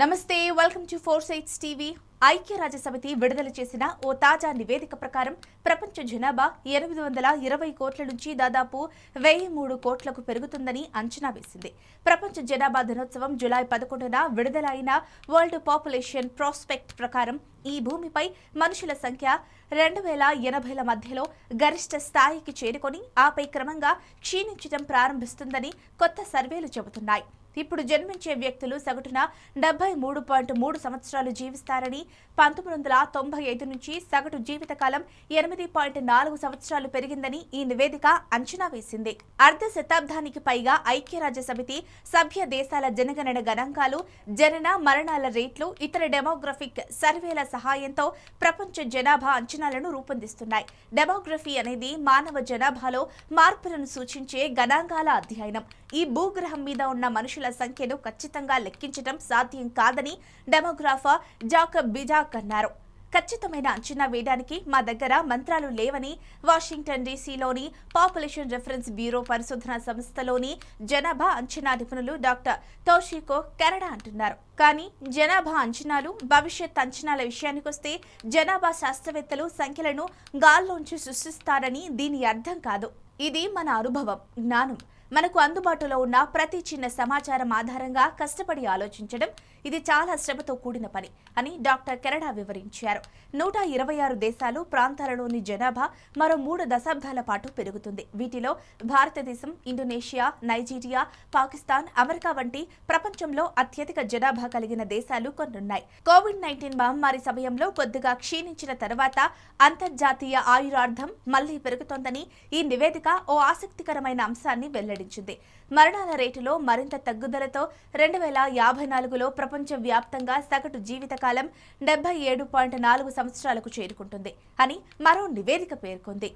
నమస్తే welcome to four sides TV ఐక్యరాజ్య సమితి విడుదల చేసిన ఓ తాజా నివేదిక ప్రకారం ప్రపంచ జనాభా ఎనిమిది వందల ఇరవై కోట్ల నుంచి దాదాపు వెయ్యి మూడు కోట్లకు పెరుగుతుందని అంచనా వేసింది. ప్రపంచ జనాభా దినోత్సవం జులై పదకొండున విడుదల అయిన వరల్డ్ పాపులేషన్ ప్రాస్పెక్ట్ ప్రకారం ఈ భూమిపై మనుషుల సంఖ్య రెండు వేల ఎనభైల మధ్యలో గరిష్ట స్థాయికి చేరుకొని ఆపై క్రమంగా క్షీణించడం ప్రారంభిస్తుందని కొత్త సర్వేలు చెబుతున్నాయి. ఇప్పుడు జన్మించే వ్యక్తులు సగటున డెబ్బై మూడు పాయింట్ మూడు సంవత్సరాలు జీవిస్తారని పంతొమ్మిది వందల తొంభై ఐదు నుంచి సగటు జీవితకాలం ఎనిమిది పాయింట్ నాలుగు సంవత్సరాలు పెరిగిందని ఈ నివేదిక అంచనా వేసింది. అర్ధ శతాబ్దానికి పైగా ఐక్యరాజ్య సమితి సభ్య దేశాల జనగణన గణాంకాలు జనన మరణాల రేట్లు ఇతర డెమోగ్రఫిక్ సర్వేల సహాయంతో ప్రపంచ జనాభా అంచనాలను రూపొందిస్తున్నాయి. డెమోగ్రఫీ అనేది మానవ జనాభాలో మార్పులను సూచించే గణాంకాల అధ్యయనం. ఈ భూగ్రహం మీద ఉన్న మనుషుల సంఖ్యను ఖచ్చితంగా లెక్కించడం సాధ్యం కాదని డెమోగ్రాఫర్ జాకబ్ బిజాక్ అన్నారు. ఖచ్చితమైన అంచనా వేయడానికి మా దగ్గర మంత్రాలు లేవని వాషింగ్టన్ డీసీలోని పాపులేషన్ రెఫరెన్స్ బ్యూరో పరిశోధన సంస్థలోని జనాభా అంచనా నిపుణులు డాక్టర్ తోషికో కెనడా అంటున్నారు. కానీ జనాభా అంచనాలు భవిష్యత్ అంచనాల విషయానికొస్తే జనాభా శాస్త్రవేత్తలు సంఖ్యలను గాల్లోంచి సృష్టిస్తారని దీని అర్థం కాదు. ఇది మన అనుభవం జ్ఞానం. మనకు అందుబాటులో ఉన్న ప్రతి చిన్న సమాచారం ఆధారంగా కష్టపడి ఆలోచించడం ఇది చాలా శ్రమతో కూడిన పని అని డాక్టర్ కెనడా వివరించారు. నూట ఇరవై ఆరు దేశాలు ప్రాంతాలలోని జనాభా మరో మూడు దశాబ్దాల పాటు పెరుగుతుంది. వీటిలో భారతదేశం ఇండోనేషియా నైజీరియా పాకిస్తాన్ అమెరికా వంటి ప్రపంచంలో అత్యధిక జనాభా కలిగిన దేశాలు కొన్నున్నాయి. కోవిడ్ నైన్టీన్ మహమ్మారి సమయంలో కొద్దిగా క్షీణించిన తర్వాత అంతర్జాతీయ ఆయురార్థం మళ్ళీ పెరుగుతోందని ఈ నివేదిక ఓ ఆసక్తికరమైన అంశాన్ని వెల్లడించింది. మరణాల రేటులో మరింత తగ్గుదలతో రెండు వేల యాభై నాలుగులో ప్రపంచ వ్యాప్తంగా సగటు జీవితకాలం డెబ్బై ఏడు పాయింట్ నాలుగు సంవత్సరాలకు చేరుకుంటుంది అని మరో నివేదిక పేర్కొంది.